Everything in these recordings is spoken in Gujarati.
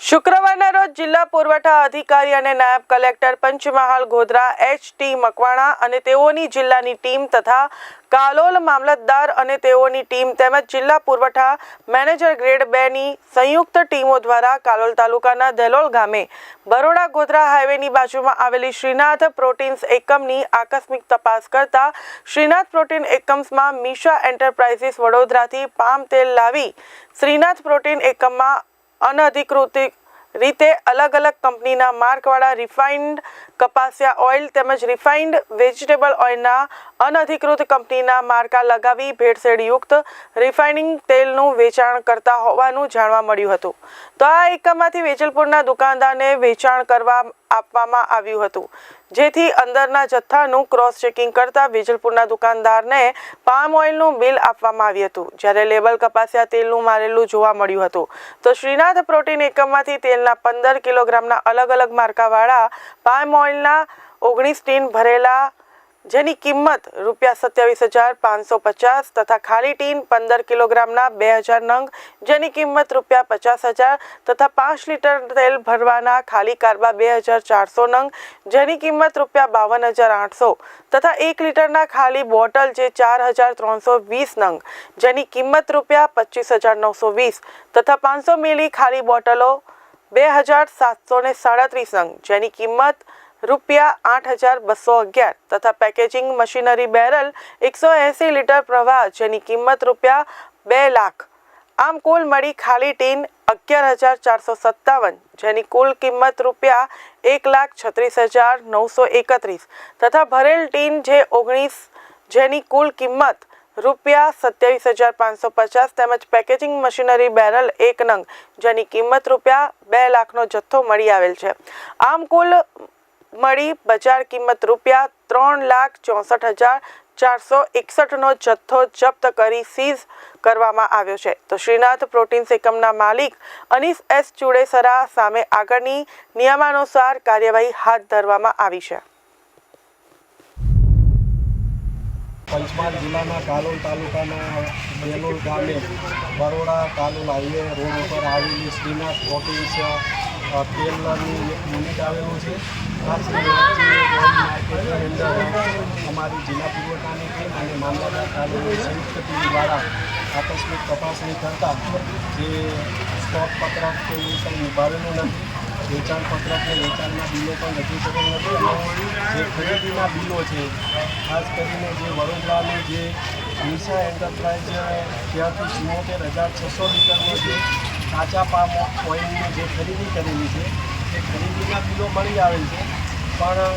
શુક્રવારના રોજ જિલ્લા પુરવઠા અધિકારી અને નાયબ collector Panchmahal Godhra, H T Makwana અને તેઓની જિલ્લાની ટીમ તથા કાલોલ મામલતદાર અને તેઓની ટીમ તેમજ જિલ્લા પુરવઠા મેનેજર ગ્રેડ બે ની સંયુક્ત ટીમો દ્વારા કાલોલ તાલુકાના ધેલોલ ગામે બરોડા ગોધરા હાઈવેની બાજુમાં આવેલી શ્રીનાથ પ્રોટીન્સ એકમની આકસ્મિક તપાસ કરતા શ્રીનાથ પ્રોટીન એકમ્સમાં મીશા એન્ટરપ્રાઇઝીસ વડોદરાથી પામ તેલ લાવી શ્રીનાથ પ્રોટીન એકમમાં અનધિકૃત રીતે અલગ અલગ કંપનીના માર્કવાળા રિફાઇન્ડ કપાસિયા ઓઇલ તેમજ રિફાઇન્ડ વેજીટેબલ ઓઇલના અનધિકૃત કંપનીના માર્કા લગાવી ભેળસેળયુક્ત રિફાઇનિંગ તેલનું વેચાણ કરતા હોવાનું જાણવા મળ્યું હતું. તો આ એકમમાંથી વેજલપુરના દુકાનદારને વેચાણ કરવા આપવામાં આવ્યું હતું. જેથી અંદરના જથ્થાનું ક્રોસ ચેકિંગ કરતા વેજલપુરના દુકાનદારને પામ ઓઇલનું બિલ આપવામાં આવ્યું હતું. જ્યારે લેબલ કપાસિયા તેલનું મારેલું જોવા મળ્યું હતું. તો શ્રીનાથ પ્રોટીન એકમમાંથી તેલના પંદર કિલોગ્રામના અલગ અલગ માર્કાવાળા પામ ઓઇલના ઓગણીસ ટીન ભરેલા, જેની કિંમત રૂપિયા સત્યાવીસ હજાર પાંચસો પચાસ તથા ખાલી ટીન પંદર કિલોગ્રામના બે હજાર નંગ, જેની કિંમત રૂપિયા પચાસ હજાર તથા પાંચ લીટર તેલ ભરવાના ખાલી કારબા બે હજાર ચારસો નંગ, જેની કિંમત રૂપિયા બાવન હજાર આઠસો તથા એક લીટરના ખાલી બોટલ જે ચાર હજાર ત્રણસો વીસ નંગ, જેની કિંમત રૂપિયા પચીસ હજાર નવસો વીસ તથા પાંચસો મિલી ખાલી બોટલો બે હજાર સાતસો ને સાડત્રીસ અંક, જેની કિંમત રૂપિયા આઠ હજાર બસો અગિયાર તથા પેકેજિંગ મશીનરી બેરલ એકસો એંસી લીટર પ્રવાહ, જેની કિંમત રૂપિયા બે લાખ. આમ કુલ મળી ખાલી ટીન અગિયાર હજાર ચારસો સત્તાવન, જેની કુલ કિંમત રૂપિયા એક લાખ છત્રીસ હજાર નવસો એકત્રીસ. તથા ભરેલ ટીન જે ઓગણીસ, જેની કુલ કિંમત રૂપિયા સત્યાવીસ હજાર પાંચસો પચાસ તેમજ પેકેજિંગ મશીનરી બેરલ એક નંગ, જેની કિંમત રૂપિયા બે લાખનો જથ્થો મળી આવેલ છે. આમ કુલ મળી બજાર કિંમત રૂપિયા ત્રણ લાખ ચોસઠ હજાર ચારસો એકસઠનો જથ્થો જપ્ત કરી સીઝ કરવામાં આવ્યો છે. તો શ્રીનાથ પ્રોટીન્સ એકમના માલિક અનીસ એસ ચુડેસરા સામે આગળની નિયમાનુસાર કાર્યવાહી હાથ ધરવામાં આવી છે. પંચમહાલ જિલ્લાના કાલોલ તાલુકાના બેલોલ ગામે બરોડા કાલોલ હાઈવે રોડ ઉપર આવેલી શ્રીનાથ પ્રોટીન્સ અ, એક યુનિટ આવેલું છે. આ શ્રીનાથ જે રોડ માર્કેટની અંદર અમારી જિલ્લા પુરવઠાની ટીમ અને મામલતદાર તાલુકાની સંયુક્ત ટીમ દ્વારા આકસ્મિક તપાસણી કરતાં જે સ્ટોક પત્રક કે એવું નથી વેચાણ પત્રકને વેચાણના બિલો પણ રજૂ કરેલ નથી. જે ખરીદીના બિલો છે, ખાસ કરીને જે વડોદરાની જે નિશા એન્ટરપ્રાઇઝ ત્યાંથી ચુમ્મોતેર હજાર છસો લીટરનો જે કાચા પામ ઓઇલની જે ખરીદી કરેલી છે, એ ખરીદીના બિલો મળી આવેલ છે. પણ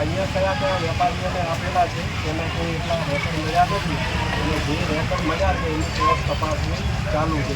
અહીંયા કયા કયા વેપારીઓને આપેલા છે એના કોઈ એટલા રેકોર્ડ મળ્યા નથી. અને જે રેકોર્ડ મળ્યા છે, એની તપાસની ચાલુ છે.